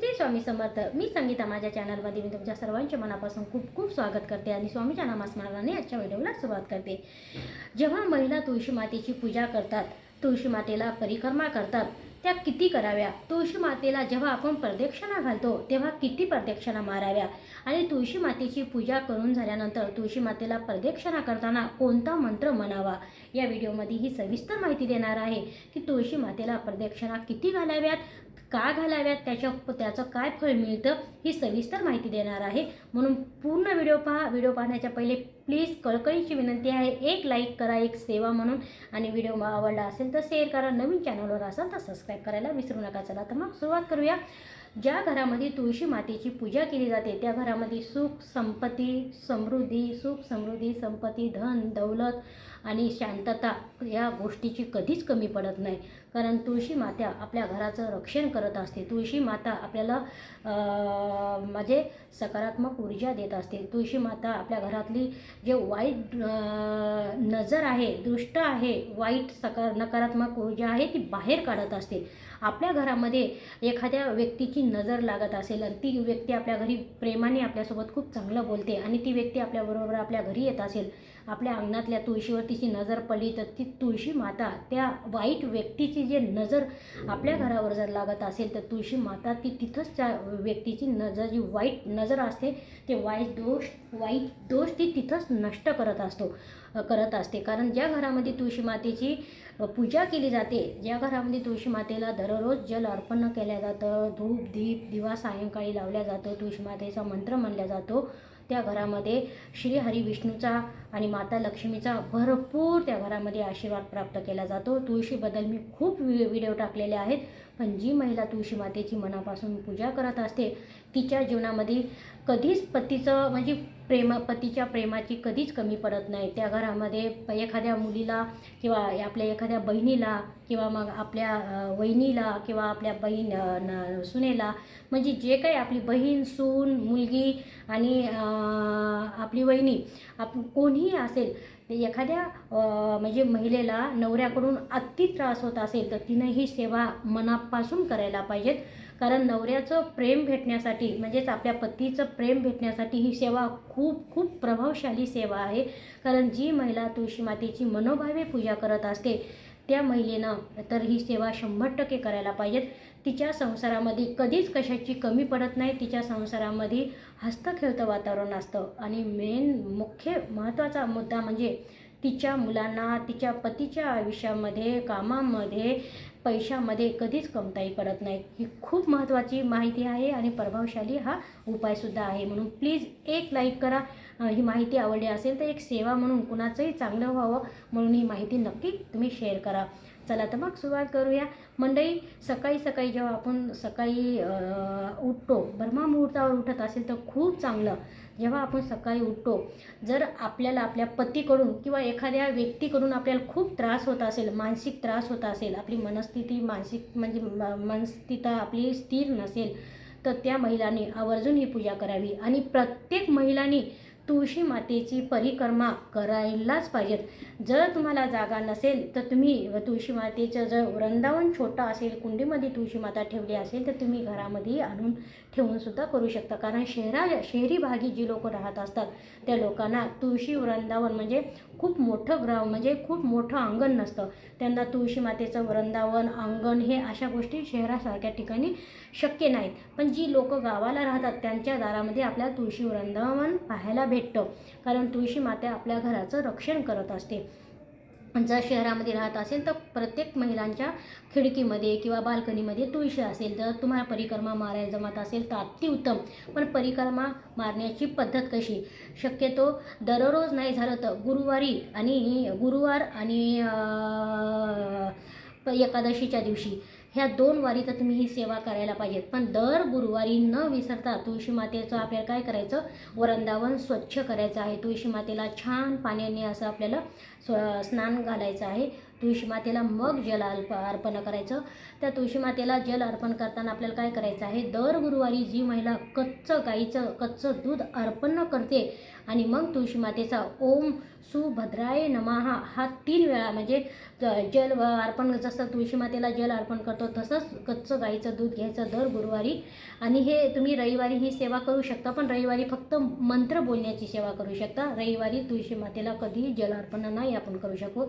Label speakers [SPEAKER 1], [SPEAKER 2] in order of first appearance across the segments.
[SPEAKER 1] श्री स्वामी समर्थ मी संगीता माझ्या चॅनलमध्ये मी तुमच्या सर्वांचे मनापासून खूप खूप स्वागत करते आणि स्वामीच्या नामस्मरणाने आजच्या व्हिडिओला सुरुवात करते. जेव्हा महिला तुळशी मातेची पूजा करतात तुळशी मातेला परिक्रमा करतात त्या किती कराव्या? तुळशी मातेला जेव्हा आपण प्रदक्षिणा घालतो तेव्हा किती प्रदक्षिणा माराव्या? आणि तुळशी मातेची पूजा करून झाल्यानंतर तुळशी मातेला प्रदक्षिणा करताना कोणता मंत्र म्हणावा? या व्हिडिओमध्ये ही सविस्तर माहिती देणार आहे की तुळशी मातेला प्रदक्षिणा किती घालाव्यात? का घालाव्यात? त्याच्या त्याचं काय फळ मिळतं? ही सविस्तर माहिती देणार आहे. म्हणून पूर्ण व्हिडिओ पहा. व्हिडिओ पाहण्याच्या पहिले प्लीज कळकळीची विनंती आहे. एक लाईक करा एक सेवा म्हणून. आणि व्हिडिओ आवडला असेल तर शेअर करा. नवीन चॅनलवर असाल तर सबस्क्राईब करायला विसरू नका. चला तर मग सुरुवात करूया. ज्या घरामध्ये तुळशी मातेची पूजा केली जाते त्या घरामध्ये सुख संपत्ती समृद्धी सुख समृद्धी संपत्ती धन दौलत आणि शांतता या गोष्टीची कधीच कमी पडत नाही. कारण तुळशी माता आपल्या घराचं रक्षण करत असते. तुळशी माता आपल्याला म्हणजे सकारात्मक ऊर्जा देत असते. तुळशी माता आपल्या घरातली जे वाईट नजर आहे दुष्ट आहे वाईट सकार नकारात्मक ऊर्जा आहे ती बाहेर काढत असते. आपल्या घरामध्ये एखाद्या व्यक्तीची नजर लागत असेल आणि ती व्यक्ती आपल्या घरी प्रेमाने आपल्यासोबत खूप चांगलं बोलते आणि ती व्यक्ती आपल्याबरोबर आपल्या घरी येत असेल आपल्या अंगणातल्या तुळशीवर तिची नजर पडली तर ती तुळशी माता त्या वाईट व्यक्तीची जे नजर आपल्या घरावर जर लागत असेल तर तुळशी माता ती तिथंच त्या व्यक्तीची नजर जी वाईट नजर असते ते वाईट दोष वाईट दोष ती तिथंच नष्ट करत असतो. करत असते. कारण ज्या घरामध्ये तुळशी मातेची पूजा केली जाते ज्या घरामध्ये तुळशी मातेला दररोज जल अर्पण केलं जातं धूप दीप दिवा सायंकाळी लावल्या जातं तुळशी मातेचा मंत्र म्हणला जातो त्या घरामध्ये श्री हरी विष्णूचा आणि माता लक्ष्मीचा भरपूर त्या घरामध्ये आशीर्वाद प्राप्त केला जातो. तुळशीबद्दल मी खूप व्हि व्हिडिओ टाकलेले आहेत पण जी महिला तुळशी मातेची मनापासून पूजा करत असते तिच्या जीवनामध्ये कधीच पतीचं म्हणजे प्रेम पतीच्या प्रेमाची कधीच कमी पडत नाही. त्या घरामध्ये एखाद्या मुलीला किंवा आपल्या एखाद्या बहिणीला किंवा मग आपल्या वहिनीला किंवा आपल्या बहीण न सुनेला म्हणजे जे काही आपली बहीण सून मुलगी आणि आपली वहिनी आप कोणीही असेल ते एखाद्या म्हणजे महिलेला नवऱ्याकडून अति त्रास होत असेल तर तिनं ही सेवा मनापासून करायला पाहिजेत. कारण नवऱ्याचं प्रेम भेटण्यासाठी म्हणजेच आपल्या पतीचं प्रेम भेटण्यासाठी ही सेवा खूप खूप प्रभावशाली सेवा आहे. कारण जी महिला तुळशी मातेची मनोभावे पूजा करत असते त्या महिलेनं तर ही सेवा शंभर टक्के करायला पाहिजेत. तिच्या संसारामध्ये कधीच कशाची कमी पडत नाही. तिच्या संसारामध्ये हस्तखेळतं वातावरण असतं. आणि मेन मुख्य महत्त्वाचा मुद्दा म्हणजे तिच्या मुलांना तिच्या पतीच्या आयुष्यामध्ये कामामध्ये पैशामध्ये कधीच कमताई पडत नाही. ही खूप महत्त्वाची माहिती आहे आणि प्रभावशाली हा उपायसुद्धा आहे. म्हणून प्लीज एक लाईक करा. ही माहिती आवडली असेल तर एक सेवा म्हणून कुणाचंही चांगलं व्हावं म्हणून ही माहिती नक्की तुम्ही शेअर करा. चला तर मग सुरुवात करूया. मंडळी सकाळी सकाळी जेव्हा आपण सकाळी उठतो ब्रह्मा मुहूर्तावर उठत असेल तर खूप चांगलं. जेव्हा आपण सकाळी उठतो जर आपल्याला आपल्या पतीकडून किंवा एखाद्या व्यक्तीकडून आपल्याला खूप त्रास होत असेल मानसिक त्रास होत असेल आपली मनस्थिती मानसिक म्हणजे म- मनस्थिता आपली स्थिर नसेल तर त्या महिलांनी आवर्जून ही पूजा करावी. आणि प्रत्येक महिलांनी तुळशी मातेची परिक्रमा करायलाच पाहिजेत. जर तुम्हाला जागा नसेल तर तुम्ही तुळशी मातेचं जर वृंदावन छोटं असेल कुंडीमध्ये तुळशी माता ठेवली असेल तर तुम्ही घरामध्ये आणून ठेवून सुद्धा करू शकता. कारण शहरा शहरी भागी जी लोक राहत असतात त्या लोकांना तुळशी वृंदावन म्हणजे खूप मोठं ग्राव म्हणजे खूप मोठं अंगण नसतं. त्यांना तुळशी मातेचं वृंदावन अंगण हे अशा गोष्टी शहरासारख्या ठिकाणी शक्य नाहीत. पण जी लोक गावाला राहतात त्यांच्या दारामध्ये आपल्याला तुळशी वृंदावन पाहायला भेटतं. कारण तुळशी माता आपल्या घराचं रक्षण करत असते. जर शहरामध्ये राहत असेल तर प्रत्येक महिलांच्या खिडकीमध्ये किंवा बाल्कनीमध्ये तुळशी असेल. जर तुम्हाला परिक्रमा मारायला जमत असेल तर अतिउत्तम. पण परिक्रमा मारण्याची पद्धत कशी? शक्यतो दररोज नाही झालं तर गुरुवारी आणि गुरुवार आणि एकादशीच्या दिवशी. ह्या दोन वारी तर तुम्ही ही सेवा करायला पाहिजेत. पण दर गुरुवारी न विसरता तुळशी मातेचं आपल्याला काय करायचं? वरंदावन स्वच्छ करायचं आहे. तुळशी मातेला छान पाण्याने असं आपल्याला स्व स्नान घालायचं आहे. तुळशी मातेला मग जल अर्प अर्पण करायचं. त्या तुळशी मातेला जल अर्पण करताना आपल्याला काय करायचं आहे? दर गुरुवारी जी महिला कच्चं गाईचं कच्चं दूध अर्पण करते आणि मग तुळशी मातेचा ओम सुभद्राय नमहा हा तीन वेळा म्हणजे जल अर्पण जसं तुळशी मातेला जल अर्पण करतो तसंच कच्चं गाईचं दूध घ्यायचं दर गुरुवारी. आणि हे तुम्ही रविवारी ही सेवा करू शकता पण रविवारी फक्त मंत्र बोलण्याची सेवा करू शकता. रविवारी तुळशी मातेला कधीही जल अर्पण नाही आपण करू शकू.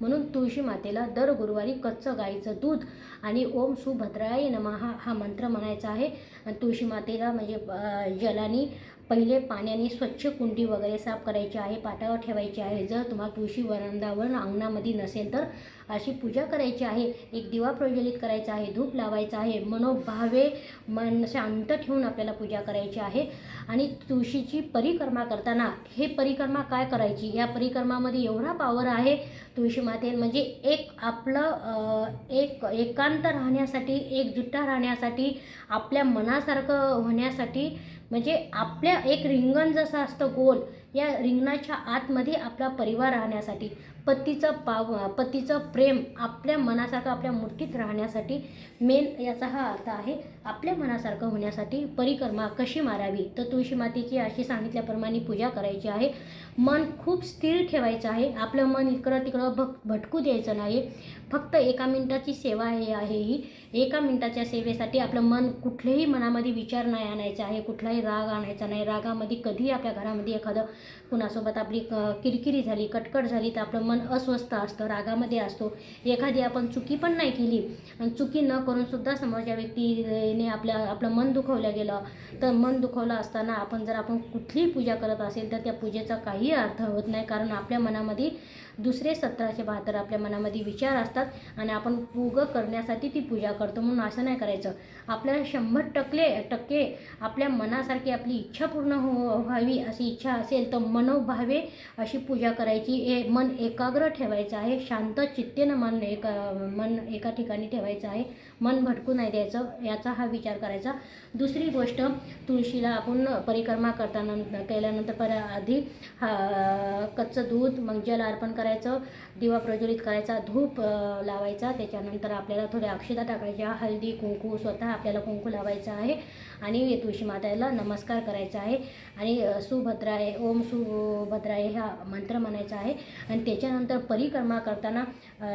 [SPEAKER 1] म्हणून तुळशी मातेला दर गुरुवारी कच्चं गाईचं दूध आणि ओम सुभद्राय नमहा हा मंत्र म्हणायचा आहे. आणि तुळशी मातेला म्हणजे जलानी जलाने पहिले पाण्याने स्वच्छ कुंडी वगैरे साफ करायची आहे पाटावर ठेवायची आहे. जर तुम्हाला तुळशी वरांदावर अंगणामध्ये नसेल तर अशी पूजा करायची आहे. एक दिवा प्रज्वलित करायचा आहे धूप लावायचा आहे. मनोभावे मन शांत ठेवून आपल्याला पूजा करायची आहे. आणि तुळशीची परिक्रमा करताना हे परिक्रमा काय करायची? या परिक्रमामध्ये एवढा पावर आहे तुळशी माते म्हणजे एक आपलं एक एकांत राहण्यासाठी एकजुट्टा राहण्यासाठी आपल्या मनासारखं होण्यासाठी म्हणजे आपल्या एक रिंगण जसं असतं गोल या रिंगणाच्या आतमध्ये आपला परिवार राहण्यासाठी. पतीचं पाव पतीचं प्रेम आपल्या मनासारखं आपल्या मुठीत राहण्यासाठी मेन याचा हा अर्थ आहे. आपल्या मनासारखं होण्यासाठी परिक्रमा कशी मारावी? तर तुळशी मातेची अशी सांगितल्याप्रमाणे पूजा करायची आहे. मन खूप स्थिर ठेवायचं आहे. आपलं मन इकडं तिकडं भक भटकू द्यायचं नाही. फक्त एका मिनटाची सेवा हे आहे ही. एका मिनटाच्या सेवेसाठी आपलं मन कुठलेही मनामध्ये विचार नाही आणायचा आहे. कुठलाही राग आणायचा नाही. रागामध्ये कधी आपल्या घरामध्ये एखादं कुणासोबत आपली क- किरकिरी झाली कटकट झाली तर आपलं मन अस्वस्थ असतं रागामध्ये असतो. एखादी आपण चुकी पण नाही केली आणि चुकी न करूनसुद्धा समोरच्या व्यक्तीने आपल्या आपलं मन दुखवलं गेलं तर मन दुखवलं असताना आपण जर आपण कुठलीही पूजा करत असेल तर त्या पूजेचा काही अर्थ होत नाही. कारण आपल्या मनामध्ये दुसरे सतराशे बहात्तर आपल्या मनामध्ये विचार असतात आणि आपण पूग करण्यासाठी ती पूजा करतो. म्हणून असं नाही करायचं. आपल्याला शंभर टकले टक्के आपल्या मनासारखी आपली इच्छा पूर्ण हो व्हावी अशी इच्छा असेल तर मनोभावे अशी पूजा करायची. ए मन एकाग्र ठेवायचं आहे. शांत चित्तेनं मन एका मन एका ठिकाणी ठेवायचं आहे. मन भटकू नाही द्यायचं याचा हा विचार करायचा. दुसरी गोष्ट तुळशीला आपण परिक्रमा करताना केल्यानंतर पर आधी हा कच्चं दूध मग जल अर्पण करायचं दिवा प्रज्वलित करायचा धूप लावायचा. त्याच्यानंतर आपल्याला थोड्या अक्षता टाकायच्या. हळदी कुंकू स्वतः आपल्याला कुंकू लावायचं आहे. आणि तुळशी माताला नमस्कार करायचा आहे. आणि सुभद्राय ओम सुभद्राय हा मंत्र म्हणायचा आहे. आणि त्याच्यानंतर परिक्रमा करताना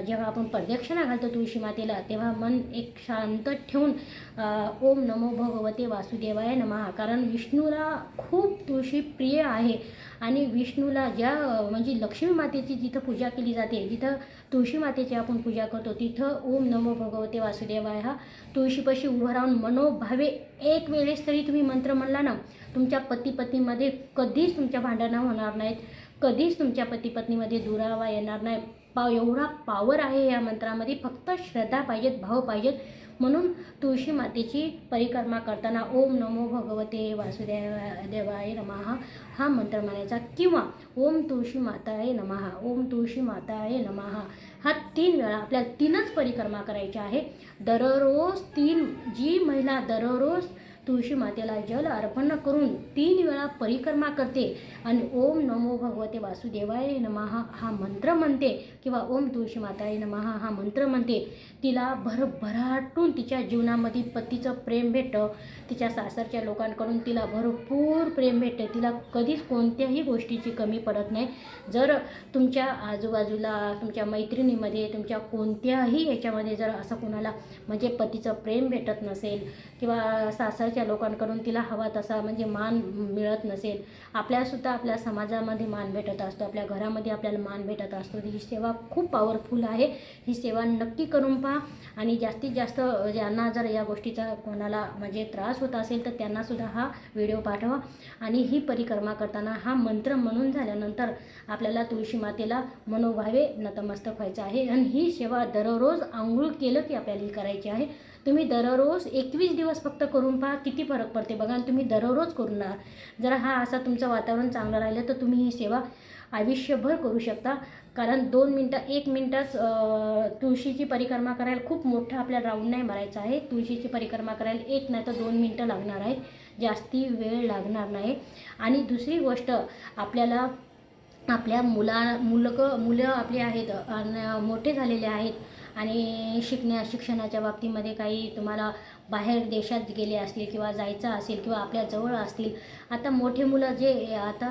[SPEAKER 1] जेव्हा आपण प्रदक्षिणा घालतो तुळशी मातेला तेव्हा मन एक शांत ठेवून ओम नमो भगवते वासुदेवाय नमः. कारण विष्णूला खूप तुळशी प्रिय आहे. आणि विष्णूला ज्या म्हणजे लक्ष्मी मातेची जिथं पूजा केली जाते जिथं तुळशी मातेची आपण पूजा करतो तिथं ओम नमो भगवते वासुदेवाय हा तुळशीपाशी उभं राहून मनोभावे एक वेळेस तरी तुम्ही मंत्र म्हणला ना तुमच्या पती पत्नीमध्ये कधीच तुमच्या भांडणं होणार नाहीत कधीच तुमच्या पती पत्नीमध्ये दुरावा येणार नाही. पा एवढा पावर आहे या मंत्रामध्ये फक्त श्रद्धा पाहिजेत भाव पाहिजेत. म्हणून तुळशी मातेची परिक्रमा करताना ओम नमो भगवते वासुदेवा देवाय नमः हा मंत्र म्हणायचा. किंवा ओम तुळशी माताय नमः ओम तुळशी माताय नमहा हा तीन वेळा आपल्याला तीनच परिक्रमा करायची आहे दररोज तीन जी महिला दररोज तुळशी मातेला जल अर्पण करून तीन वेळा परिक्रमा करते. आणि ओम नमो भगवते वासुदेवाय नमहा हा मंत्र म्हणते किंवा ओम तुळशी माताय नमहा हा मंत्र म्हणते. तिला भरभराटून तिच्या जीवनामध्ये पतीचं प्रेम भेटतं. तिच्या सासरच्या लोकांकडून तिला भरपूर प्रेम भेटते. तिला कधीच कोणत्याही गोष्टीची कमी पडत नाही. जर तुमच्या आजूबाजूला तुमच्या मैत्रिणीमध्ये तुमच्या कोणत्याही याच्यामध्ये जर असं कोणाला म्हणजे पतीचं प्रेम भेटत नसेल किंवा सासरच्या लोकांकडून तिला हवा तसा म्हणजे मान मिळत नसेल. आपल्यासुद्धा आपल्या समाजामध्ये मान भेटत असतो. आपल्या घरामध्ये आपल्याला मान भेटत असतो. ही सेवा खूप पॉवरफुल आहे. ही सेवा नक्की करून पहा. आणि जास्तीत जास्त ज्यांना जर या गोष्टीचा कोणाला म्हणजे त्रास होत असेल तर त्यांनासुद्धा हा व्हिडिओ पाठवा. आणि ही परिक्रमा करताना हा मंत्र म्हणून झाल्यानंतर आपल्याला तुळशी मातेला मनोभावे नतमस्तक व्हायचं आहे. आणि ही सेवा दररोज आंघोळ केलं की आपल्याला ही करायची आहे. तुम्ही दररोज एकवीस दिवस फक्त करून पहा किती फरक पडते. बघा आणि तुम्ही दररोज करून राहा जर हा असा तुमचं वातावरण चांगलं राहिलं तर तुम्ही ही सेवा आयुष्यभर करू शकता. कारण दोन मिनटं एक मिनटाच तुळशीची परिक्रमा करायला खूप मोठं आपल्याला राऊंड नाही मारायचं आहे. तुळशीची परिक्रमा करायला एक नाही तर दोन मिनटं लागणार आहे जास्ती वेळ लागणार नाही. आणि दुसरी गोष्ट आपल्याला आपल्या मुला मुलक मुलं आपली आहेत आणि मोठे झालेले आहेत. आणि शिकण्या शिक्षणाच्या बाबतीमध्ये काही तुम्हाला बाहेर देशात गेले असतील किंवा जायचं असेल किंवा आपल्या जवळ असतील आता मोठे मुलं जे आता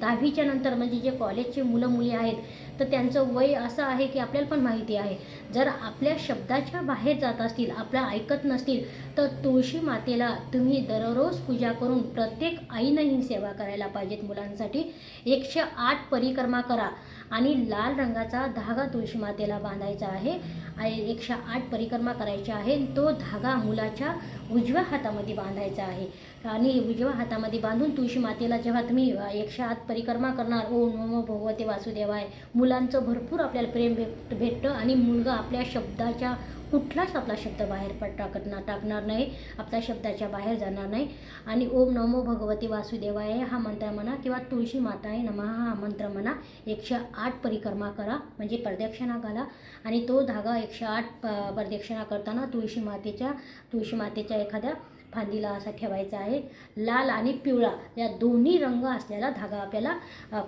[SPEAKER 1] दहावीच्या नंतर म्हणजे जे कॉलेजचे मुलं मुली आहेत तर त्यांचं वय असं आहे की आपल्याला पण माहिती आहे. जर आपल्या शब्दाच्या बाहेर जात असतील आपल्या ऐकत नसतील तर तुळशी मातेला तुम्ही दररोज पूजा करून प्रत्येक आईनं ही सेवा करायला पाहिजेत मुलांसाठी. एकशे आठ परिक्रमा करा आणि लाल रंगाचा धागा तुळशी मातेला बांधायचा आहे. आणि एकशे आठ परिक्रमा करायच्या आहे तो धागा मुलाच्या उजव्या हातामध्ये बांधायचा आहे. आणि जेव्हा हातामध्ये बांधून तुळशी मातेला जेव्हा तुम्ही एकशे आठ परिक्रमा करणार ओम नमो भगवते वासुदेवाय मुलांचं भरपूर आपल्याला प्रेम भेट भेटतं आणि मुलगा आपल्या शब्दाच्या कुठलाच आपला शब्द बाहेर पड टाकत ना टाकणार नाही आपल्या शब्दाच्या बाहेर जाणार नाही. आणि ओम नमो भगवती वासुदेवाय हा मंत्र म्हणा किंवा तुळशी माताय नमः हा मंत्र म्हणा एकशे आठ परिक्रमा करा म्हणजे प्रदक्षिणा घाला. आणि तो धागा एकशे आठ प- प्रदक्षिणा करताना तुळशी मातेच्या तुळशी मातेच्या एखाद्या फांदीला असा ठेवायचा आहे. लाल आणि पिवळा या दोन्ही रंग असलेला धागा आपल्याला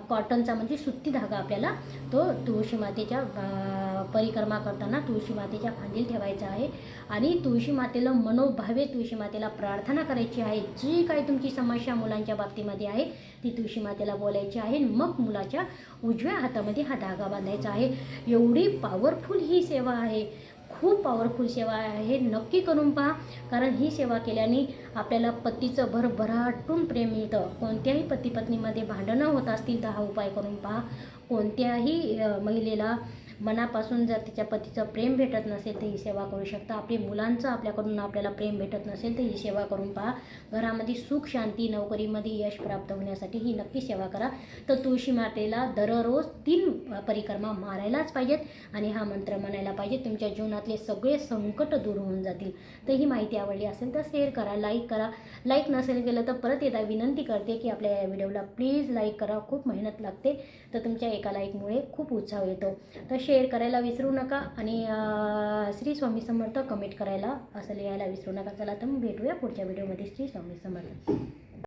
[SPEAKER 1] कॉटनचा म्हणजे सुत्ती धागा आपल्याला तो तुळशी मातेच्या परिक्रमा करताना तुळशी मातेच्या फांदीला ठेवायचा आहे. आणि तुळशी मातेला मनोभावे तुळशी मातेला प्रार्थना करायची आहे. जी काही तुमची समस्या मुलांच्या बाबतीमध्ये आहे ती तुळशी मातेला बोलायची आहे. मग मुलाच्या उजव्या हातामध्ये हा धागा बांधायचा आहे. एवढी पॉवरफुल ही सेवा आहे. खूप पॉवरफुल सेवा आहे. नक्की करून पहा. कारण ही सेवा केल्याने आपल्याला पतीचं भरभराटून प्रेम मिळतं. कोणत्याही पती पत्नीमध्ये भांडणं होत असतील तर हा उपाय करून पहा. कोणत्याही महिलेला मनापासून जर तिच्या पतीचं प्रेम भेटत नसेल तर ही सेवा करू शकता. आपली मुलांचं आपल्याकडून आपल्याला प्रेम भेटत नसेल तर ही सेवा करून पहा. घरामध्ये सुख शांती नोकरीमध्ये यश प्राप्त होण्यासाठी ही नक्की सेवा करा. तर तुळशी मातेला दररोज तीन परिक्रमा मारायलाच पाहिजेत आणि हा मंत्र म्हणायला पाहिजे तुमच्या जीवनातले सगळे संकट दूर होऊन जातील. तर ही माहिती आवडली असेल तर शेअर करा लाईक करा. लाईक नसेल केलं तर परत एकदा विनंती करते की आपल्या या व्हिडिओला प्लीज लाईक करा. खूप मेहनत लागते. तर तुमच्या एका लाईकमुळे खूप उत्साह येतो. तर शेअर करायला विसरू नका आणि श्री स्वामी समर्थ कमेंट करायला असं लिहायला विसरू नका. चला तर मग भेटूया पुढच्या व्हिडिओमध्ये श्री स्वामी समर्थ.